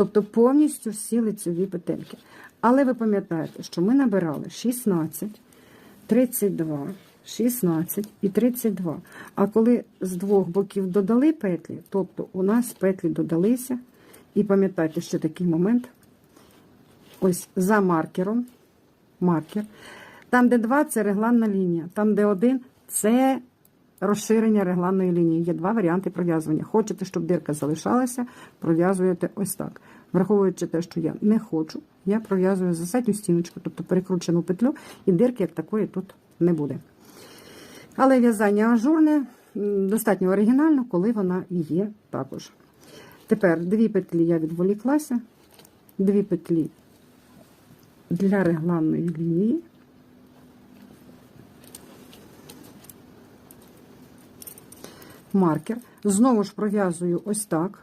Тобто повністю всі лицеві петельки. Але ви пам'ятаєте, що ми набирали 16, 32, 16 і 32. А коли з двох боків додали петлі, тобто у нас петлі додалися, і пам'ятайте, що такий момент, ось за маркером, маркер, там, де 2 це регланна лінія, там, де 1 це розширення регланної лінії. Є два варіанти пров'язування. Хочете, щоб дирка залишалася, пров'язуєте ось так. Враховуючи те, що я не хочу, я пров'язую задню стіночку, тобто перекручену петлю, і дирки як такої тут не буде. Але в'язання ажурне достатньо оригінально, коли вона є також. Тепер дві петлі я відволіклася, дві петлі для регланної лінії. Маркер. Знову ж пров'язую ось так.